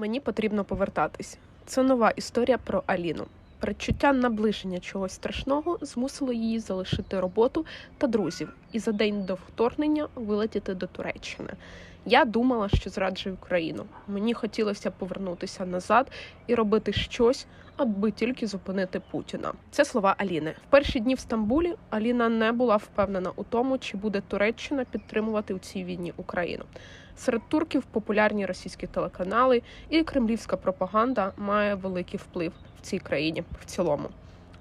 Мені потрібно повертатись. Це нова історія про Аліну. Передчуття наближення чогось страшного змусило її залишити роботу та друзів і за день до вторгнення вилетіти до Туреччини. Я думала, що зраджую Україну. Мені хотілося повернутися назад і робити щось, аби тільки зупинити Путіна. Це слова Аліни. В перші дні в Стамбулі Аліна не була впевнена у тому, чи буде Туреччина підтримувати у цій війні Україну. Серед турків популярні російські телеканали і кремлівська пропаганда має великий вплив в цій країні в цілому.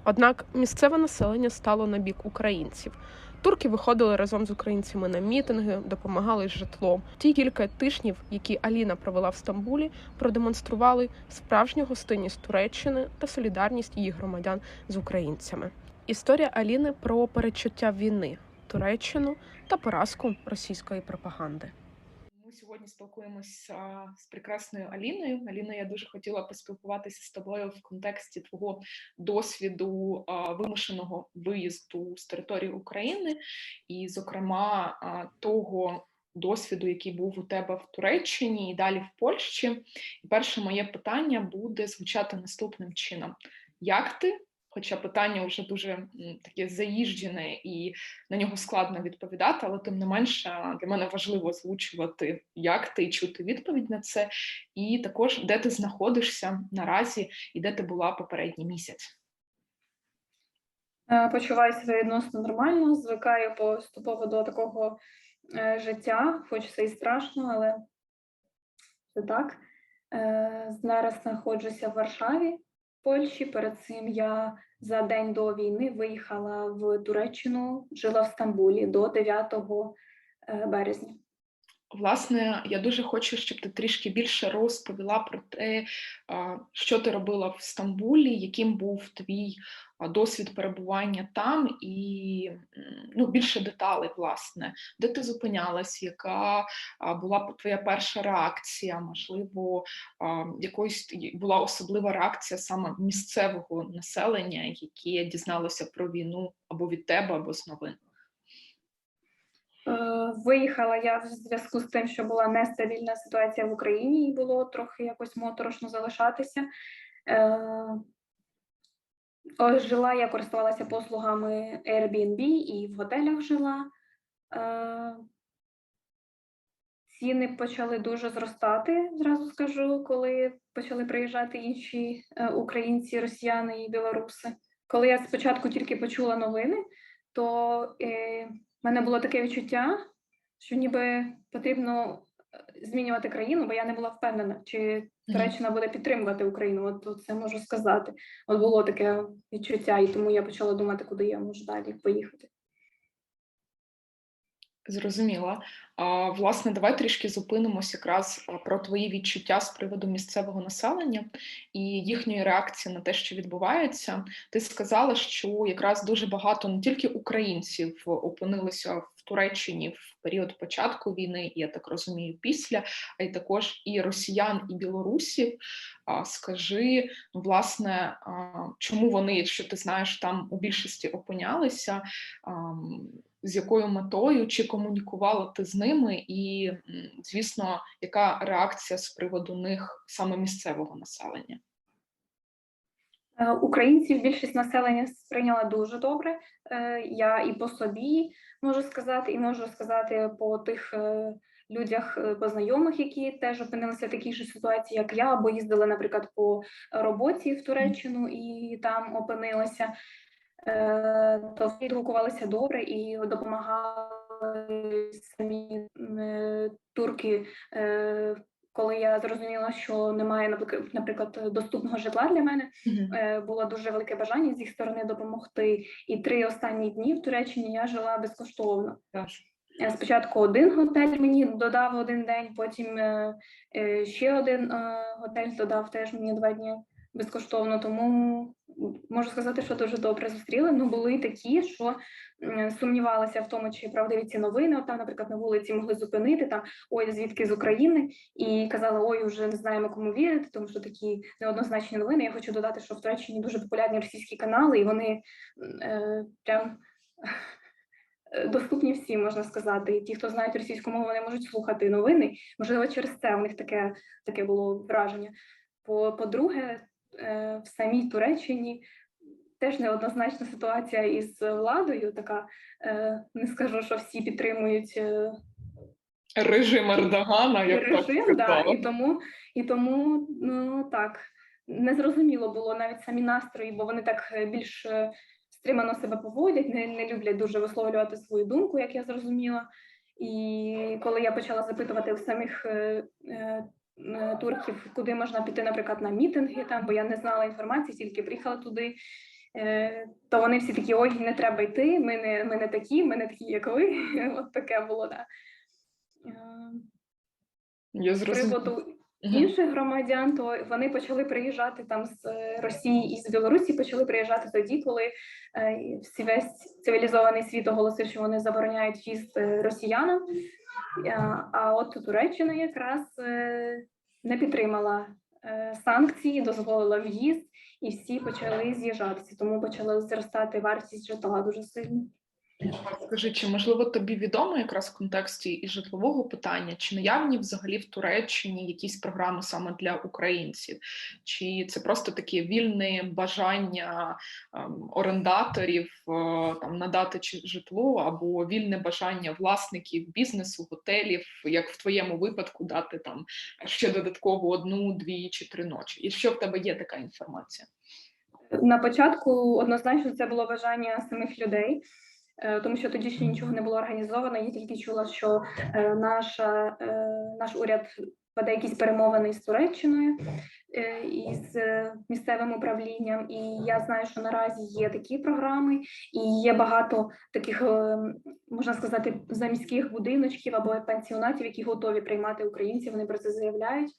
Однак місцеве населення стало на бік українців. Турки виходили разом з українцями на мітинги, допомагали з житлом. Ті кілька тижнів, які Аліна провела в Стамбулі, продемонстрували справжню гостинність Туреччини та солідарність її громадян з українцями. Історія Аліни про перечуття війни, Туреччину та поразку російської пропаганди. Сьогодні спілкуємося з прекрасною Аліною. Аліна, я дуже хотіла поспілкуватися з тобою в контексті твого досвіду вимушеного виїзду з території України, і, зокрема, того досвіду, який був у тебе в Туреччині і далі в Польщі. І перше моє питання буде звучати наступним чином: як ти? Хоча питання вже дуже таке заїжджене і на нього складно відповідати, але тим не менше для мене важливо озвучувати, як ти чути відповідь на це, і також де ти знаходишся наразі і де ти була попередній місяць. Е, Почуваю себе відносно нормально, звикаю поступово до такого е, життя, хоч це і страшно, але це так. Е, Зараз знаходжуся в Варшаві, Польщі. Перед цим я за день до війни виїхала в Туреччину, жила в Стамбулі до 9 е, березня. Власне, я дуже хочу, щоб ти трішки більше розповіла про те, що ти робила в Стамбулі, яким був твій досвід перебування там, і ну, більше деталей, власне, де ти зупинялась, яка була твоя перша реакція, можливо, якоюсь була особлива реакція саме місцевого населення, яке дізналося про війну або від тебе, або з новин. Е, Виїхала я в зв'язку з тим, що була нестабільна ситуація в Україні, і було трохи якось моторошно залишатися. Е, Жила я користувалася послугами Airbnb і в готелях жила. Е, Ціни почали дуже зростати, зразу скажу, коли почали приїжджати інші українці, росіяни і білоруси. Коли я спочатку тільки почула новини, то в мене було таке відчуття, що ніби потрібно е, змінювати країну, бо я не була впевнена, чи Туреччина буде підтримувати Україну. От, от це можу сказати. От було таке відчуття, і тому я почала думати, куди я можу далі поїхати. Зрозуміла. А, власне, давай трішки зупинимось якраз про твої відчуття з приводу місцевого населення і їхньої реакції на те, що відбувається. Ти сказала, що якраз дуже багато не тільки українців опинилися в Туреччині в період початку війни, я так розумію, після, а й також і росіян, і білорусів. А, скажи, власне, а, чому вони, якщо ти знаєш, там у більшості опинялися? ам, з якою метою, чи комунікувала ти з ними, і, звісно, яка реакція з приводу них саме місцевого населення? Е, Українців більшість населення сприйняла дуже добре. Е, Я і по собі можу сказати, і можу сказати по тих е, людях, е, по знайомих, які теж опинилися в такій же ситуації, як я, або їздили, наприклад, по роботі в Туреччину і там опинилися. Е, То відгукувалися добре і допомагали самі е, турки. е, Коли я зрозуміла, що немає, наприклад, доступного житла для мене, е, було дуже велике бажання з їх сторони допомогти. І три останні дні в Туреччині я жила безкоштовно. Е, Спочатку один готель мені додав один день, потім ще один готель додав теж мені два дні безкоштовно. Тому можу сказати, що дуже добре зустріли. Ну були такі, що сумнівалися в тому, чи правдиві ці новини. От там, наприклад, на вулиці могли зупинити там ой, звідки з України, і казали, ой, вже не знаємо кому вірити, тому що такі неоднозначні новини. Я хочу додати, що в Туреччині дуже популярні російські канали, і вони е, прям е, доступні всі, можна сказати. І ті, хто знають російську мову, вони можуть слухати новини. Можливо, через це у них таке, таке було враження. По, по-друге, в самій Туреччині теж неоднозначна ситуація із владою. Така е, не скажу, що всі підтримують е, Режим Ердогана, як так да, і тому, і тому ну так незрозуміло було навіть самі настрої, бо вони так е, більш е, стримано себе поводять, не, не люблять дуже висловлювати свою думку, як я зрозуміла. І коли я почала запитувати у самих е, е, е, турків, куди можна піти, наприклад, на мітинги, там, бо я не знала інформації, тільки приїхала туди. е, То вони всі такі, ой, не треба йти, ми не, ми не такі, ми не такі, як ви. От таке було, да. Е, Я з приводу інших громадян, то вони почали приїжджати там з е, Росії і з Білорусі, почали приїжджати тоді, коли е, всі весь цивілізований світ оголосив, що вони забороняють в'їзд е, росіянам. А- А от Туреччина якраз е, не підтримала е, санкції, дозволила в'їзд, і всі почали з'їжджатися. Тому почала зростати вартість житла дуже сильно. Скажи, чи можливо тобі відомо якраз в контексті і житлового питання, чи наявні взагалі в Туреччині якісь програми саме для українців? Чи це просто таке вільне бажання ем, орендаторів е, там надати житло, або вільне бажання власників бізнесу, готелів, як в твоєму випадку, дати там ще додатково одну, дві чи три ночі? І що в тебе є така інформація? На початку однозначно це було бажання самих людей, тому що тоді ще нічого не було організовано. Я тільки чула, що е, наша, е, наш уряд веде якісь перемовини з Туреччиною е, і з е, місцевим управлінням. І я знаю, що наразі є такі програми, і є багато таких, е, можна сказати, заміських будиночків або пансіонатів, які готові приймати українців. Вони про це заявляють.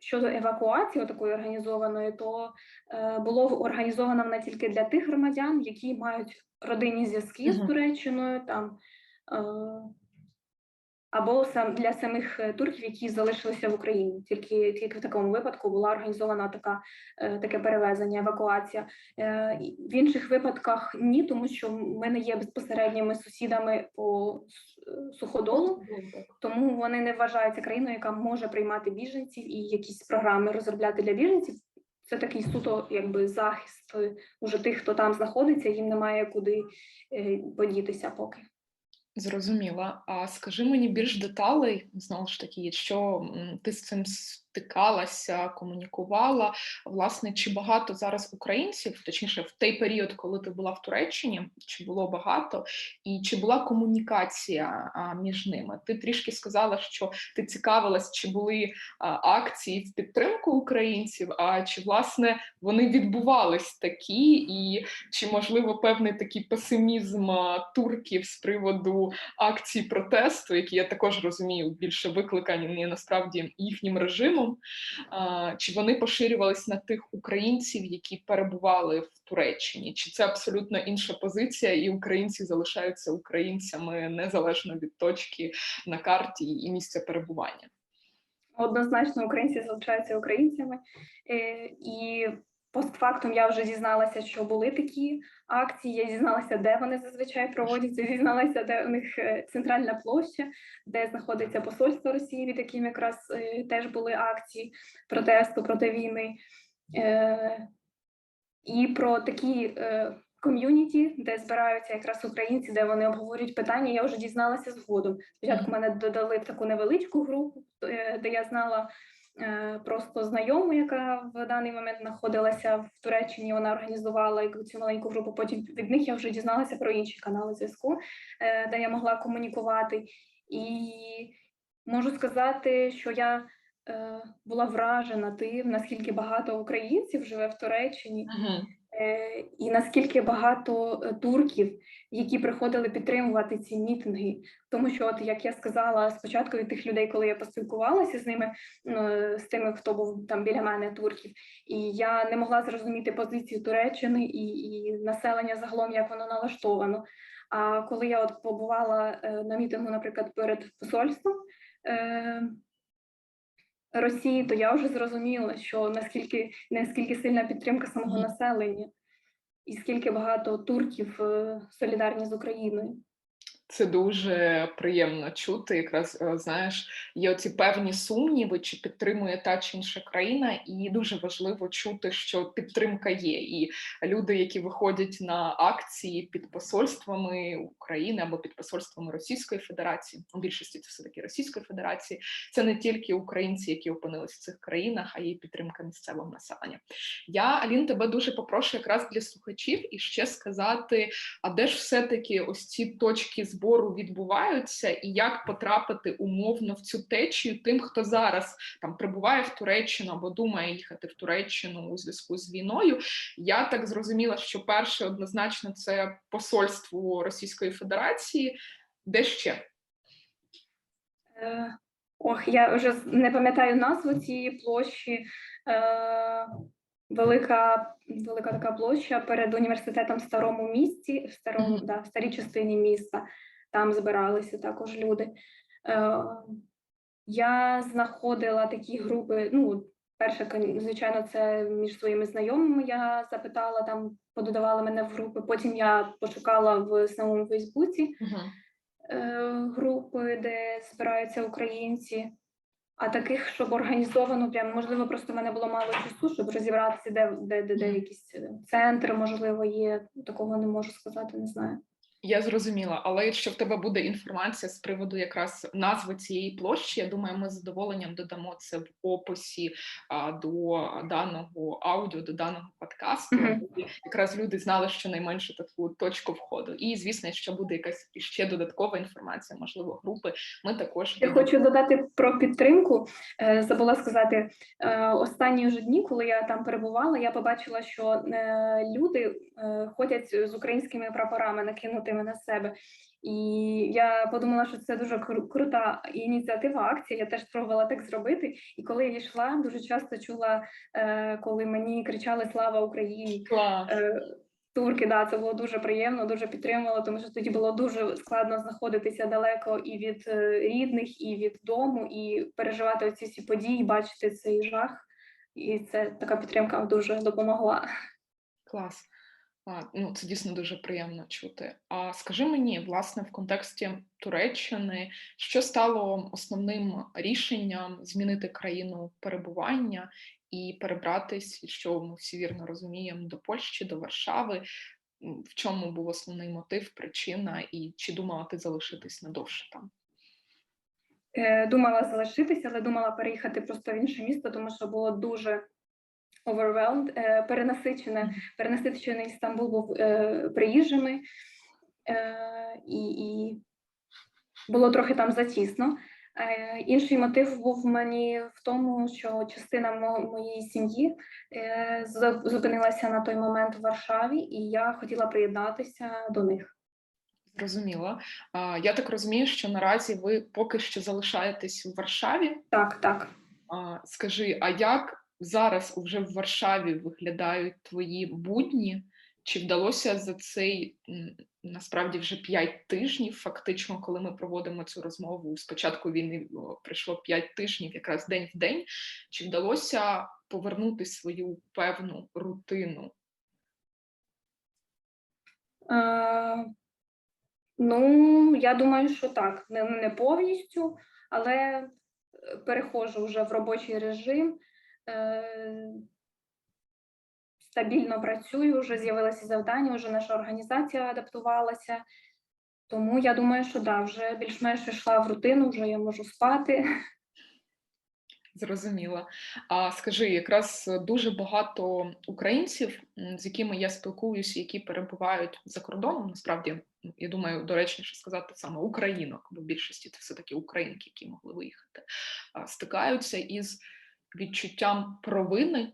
Щодо евакуації такої організованої, то е, було організовано вона тільки для тих громадян, які мають родинні зв'язки з Туреччиною, там е, або сам для самих е, турків, які залишилися в Україні. Тільки тільки в такому випадку була організована така е, таке перевезення, евакуація. Е, В інших випадках ні, тому що ми не є безпосередніми сусідами по суходолу. Тому вони не вважаються країною, яка може приймати біженців і якісь програми розробляти для біженців. Це такий суто, якби захист уже тих, хто там знаходиться, їм немає куди подітися поки. Зрозуміла. А скажи мені більш деталей, знову ж таки, що ти з цим стикалася, комунікувала. Власне, чи багато зараз українців, точніше, в той період, коли ти була в Туреччині, чи було багато, і чи була комунікація між ними? Ти трішки сказала, що ти цікавилась, чи були акції в підтримку українців, а чи власне вони відбувались такі, і чи можливо певний такий песимізм турків з приводу акцій протесту, які я також розумію, більше викликані насправді їхнім режимом, чи вони поширювались на тих українців, які перебували в Туреччині? Чи це абсолютно інша позиція, і українці залишаються українцями незалежно від точки на карті і місця перебування? Однозначно, українці залишаються українцями. Е, І постфактум я вже дізналася, що були такі акції. Я дізналася, де вони зазвичай проводяться. Дізналася, де у них е, центральна площа, де знаходиться посольство Росії, від яким якраз е, теж були акції протесту проти війни. Е, І про такі ком'юніті, де збираються якраз українці, де вони обговорюють питання. Я вже дізналася згодом. Спочатку мене додали в таку невеличку групу, де я знала просто знайому, яка в даний момент знаходилася в Туреччині. Вона організувала цю маленьку групу. Потім від них я вже дізналася про інші канали зв'язку, е, де я могла комунікувати. І можу сказати, що я е, була вражена тим, наскільки багато українців живе в Туреччині. Е, і наскільки багато е, турків, які приходили підтримувати ці мітинги, тому що, от як я сказала спочатку від тих людей, коли я поспілкувалася з ними, е, з тими, хто був там біля мене, турків, і я не могла зрозуміти позицію Туреччини і, і населення загалом, як воно налаштовано. А коли я от побувала е, на мітингу, наприклад, перед посольством. Росії, то я вже зрозуміла, що наскільки наскільки сильна підтримка самого населення. і скільки багато турків е, солідарні з Україною. Це дуже приємно чути. Якраз е, знаєш, є оці певні сумніви, чи підтримує та чи інша країна, і дуже важливо чути, що підтримка є. І люди, які виходять на акції під посольствами України або під посольствами Російської Федерації, у більшості це все таки Російської Федерації, це не тільки українці, які опинилися в цих країнах, а й підтримка місцевого населення. Я Алін, тебе дуже попрошу якраз для слухачів і ще сказати, а де ж все-таки ось ці точки збору відбуваються, і як потрапити умовно в цю течію тим, хто зараз там прибуває в Туреччину або думає їхати в Туреччину у зв'язку з війною. Я так зрозуміла, що перше однозначно це посольство Російської Федерації, де ще Е, Ох, я вже не пам'ятаю назву цієї площі. Е, Велика, велика така площа перед університетом в старому місті, в старому, Мгм. да, в старій частині міста. Там збиралися також люди. Е, Я знаходила такі групи. Ну, перше, звичайно, це між своїми знайомими. Я запитала там, пододавали мене в групи. Потім я пошукала в самому Фейсбуці е, групи, де збираються українці. А таких, щоб організовано, прям можливо, просто в мене було мало часу, щоб розібратися, де, де, де, де якісь е, центри, можливо, є. Такого не можу сказати, не знаю. Я зрозуміла, але якщо в тебе буде інформація з приводу якраз назви цієї площі, я думаю, ми з задоволенням додамо це в описі а, до даного аудіо, до даного подкасту. Аби Якраз люди знали щонайменше таку точку входу. І звісно, якщо буде якась ще додаткова інформація, можливо, групи, ми також Я додамо. хочу додати про підтримку. Е, Забула сказати е, останні ж дні, коли я там перебувала, я побачила, що е, люди ходять з українськими прапорами, накинутими на себе. І я подумала, що це дуже кру- крута ініціатива, акція. Я теж спробувала так зробити. І коли я йшла, дуже часто чула, е, коли мені кричали Слава Україні. Клас. Е, Турки, да, це було дуже приємно, дуже підтримувало, тому що тоді було дуже складно знаходитися далеко і від е, рідних, і від дому, і переживати оці всі події, бачити цей жах. І це така підтримка дуже допомогла. Клас. Ну, це дійсно дуже приємно чути. А скажи мені, власне, в контексті Туреччини, що стало основним рішенням змінити країну перебування і перебратись, що ми всі вірно розуміємо, до Польщі, до Варшави? В чому був основний мотив, причина, і чи думала ти залишитись надовше там? Е, Думала залишитися, але думала переїхати просто в інше місто, тому що було дуже overwhelmed, перенасичене, перенасичений Стамбул був е, приїжджими, е, і, і було трохи там затісно. Е, Інший мотив був мені в тому, що частина мо- моєї сім'ї зупинилася на той момент в Варшаві, і я хотіла приєднатися до них. Зрозуміло. А, Я так розумію, що наразі ви поки що залишаєтесь в Варшаві. Так, так. Скажи, а як зараз уже в Варшаві виглядають твої будні? Чи вдалося за цей насправді вже п'ять тижнів, фактично, коли ми проводимо цю розмову з початку війни пройшло п'ять тижнів, якраз день в день. Чи вдалося повернути свою певну рутину? Е, ну, я думаю, що так. Не, не повністю, але е, переходжу вже в робочий режим. Е, стабільно працюю, вже з'явилися завдання, вже наша організація адаптувалася. Тому я думаю, що да, вже більш-менш йшла в рутину, вже я можу спати. Зрозуміла. А скажи, якраз дуже багато українців, з якими я спілкуюся, які перебувають за кордоном, насправді, я думаю, доречніше сказати саме українок, бо в більшості це все-таки українки, які могли виїхати, стикаються із відчуттям провини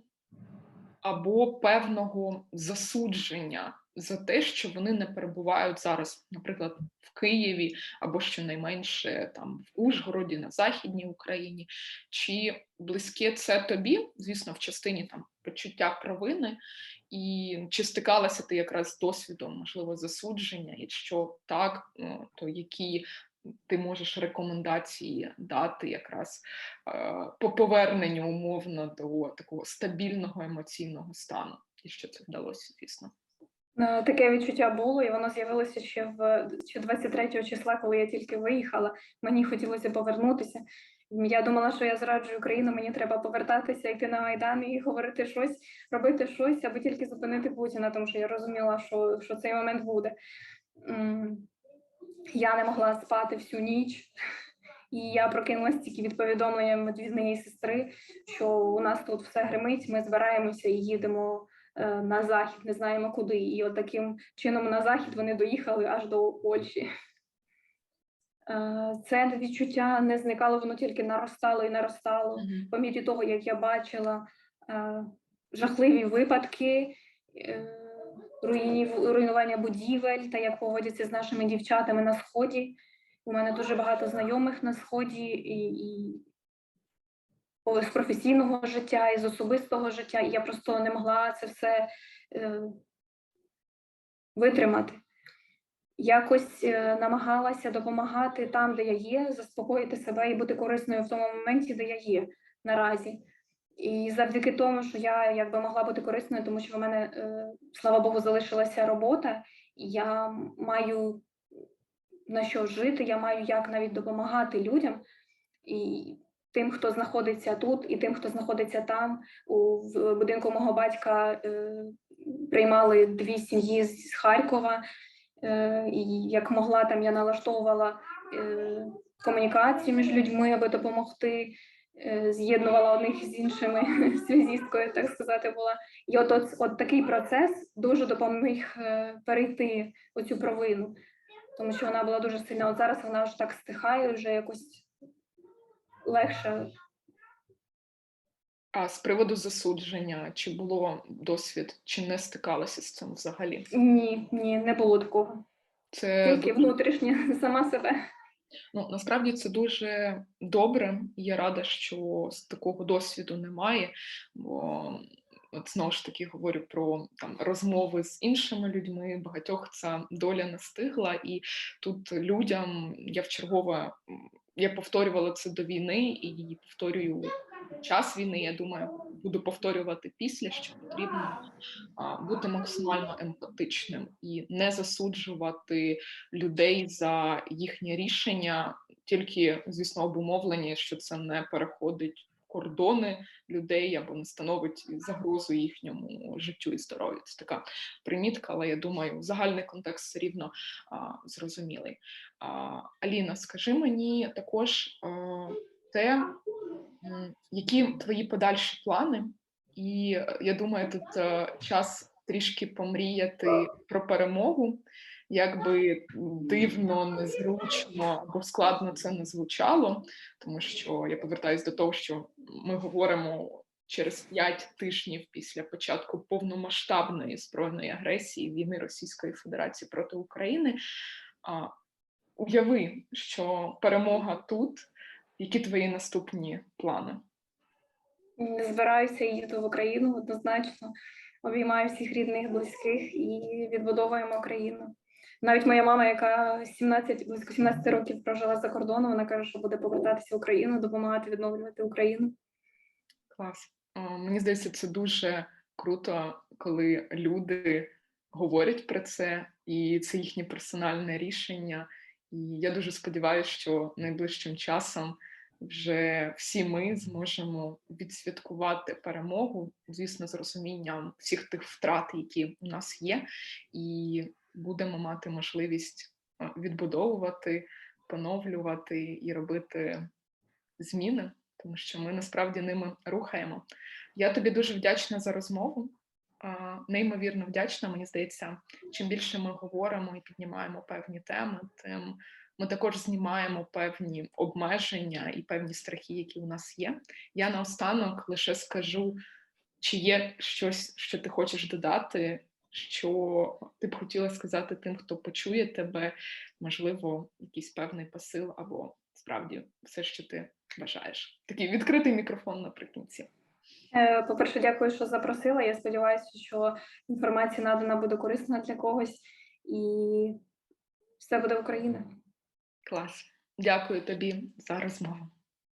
або певного засудження за те, що вони не перебувають зараз, наприклад, в Києві або щонайменше там в Ужгороді, на Західній Україні. Чи близьке це тобі, звісно, в частині там почуття провини, і чи стикалася ти якраз з досвідом, можливо, засудження? Якщо так, ну, то які ти можеш рекомендації дати якраз е, по поверненню умовно до такого стабільного емоційного стану, і що це вдалося, звісно. Е, Таке відчуття було, і воно з'явилося ще в ще 23 числа, коли я тільки виїхала. Мені хотілося повернутися. Я думала, що я зраджую країну, мені треба повертатися, йти на майдан і говорити щось, робити щось, аби тільки зупинити Путіна, тому що я розуміла, що, що цей момент буде. Я не могла спати всю ніч, і я прокинулася тільки від повідомлення від моєї сестри, що у нас тут все гримить, ми збираємося і їдемо е, на захід, не знаємо куди. І от таким чином на захід вони доїхали аж до Польщі. Е, Це відчуття не зникало, воно тільки наростало і наростало. По мірі того, як я бачила е, жахливі випадки руйнів- руйнування будівель та як поводяться з нашими дівчатами на сході. У мене дуже багато знайомих на сході і, і з професійного життя, і з особистого життя. І я просто не могла це все е, витримати. Якось е, намагалася допомагати там, де я є, заспокоїти себе і бути корисною в тому моменті, де я є наразі. І завдяки тому, що я якби могла бути корисною, тому що в мене, е, слава Богу, залишилася робота, я маю на що жити, я маю як навіть допомагати людям і тим, хто знаходиться тут, і тим, хто знаходиться там. У будинку мого батька е, приймали дві сім'ї з Харкова. Е, і як могла, там я налаштовувала комунікацію між людьми, аби допомогти, з'єднувала одних з іншими зв'язісткою, так сказати, була. І от, от, от такий процес дуже допоміг е, перейти оцю провину, тому що вона була дуже сильна. От зараз вона вже так стихає, вже якось легше. А з приводу засудження, чи було досвід, чи не стикалася з цим взагалі? Ні, ні, не було такого. Це Тільки внутрішнє сама себе. Ну, насправді це дуже добре. Я рада, що з такого досвіду немає. Бо от знову ж таки говорю про там розмови з іншими людьми. Багатьох ця доля настигла, і тут людям я вчергове я повторювала це до війни і повторюю час війни. Я думаю, буду повторювати після, що потрібно бути максимально емпатичним і не засуджувати людей за їхнє рішення, тільки, звісно, обумовлені, що це не переходить кордони людей або не становить загрозу їхньому життю і здоров'ю. Це така примітка, але я думаю, загальний контекст все рівно а, зрозумілий. А, Аліна, скажи мені також а, те, які твої подальші плани, і я думаю, тут е, час трішки помріяти про перемогу. Як би дивно, незручно або складно це не звучало, тому що я повертаюся до того, що ми говоримо через п'ять тижнів після початку повномасштабної збройної агресії війни Російської Федерації проти України. А, уяви, що перемога тут. Які твої наступні плани? Збираюся їду в Україну однозначно. Обіймаю всіх рідних, близьких і відбудовуємо країну. Навіть моя мама, яка 17, близько 17 років прожила за кордоном, вона каже, що буде повертатися в Україну, допомагати відновлювати Україну. Клас. Мені здається, це дуже круто, коли люди говорять про це, і це їхнє персональне рішення. І я дуже сподіваюся, що найближчим часом вже всі ми зможемо відсвяткувати перемогу, звісно, з розумінням всіх тих втрат, які у нас є, і будемо мати можливість відбудовувати, поновлювати і робити зміни, тому що ми насправді ними рухаємо. Я тобі дуже вдячна за розмову. Неймовірно вдячна. Мені здається, чим більше ми говоримо і піднімаємо певні теми, тим ми також знімаємо певні обмеження і певні страхи, які у нас є. Я наостанок лише скажу, чи є щось, що ти хочеш додати, що ти б хотіла сказати тим, хто почує тебе, можливо, якийсь певний посил або справді все, що ти бажаєш. Такий відкритий мікрофон наприкінці. Е, По-перше, дякую, що запросила. Я сподіваюся, що інформація надана буде корисна для когось, і все буде Україна. Клас. Дякую тобі за розмову.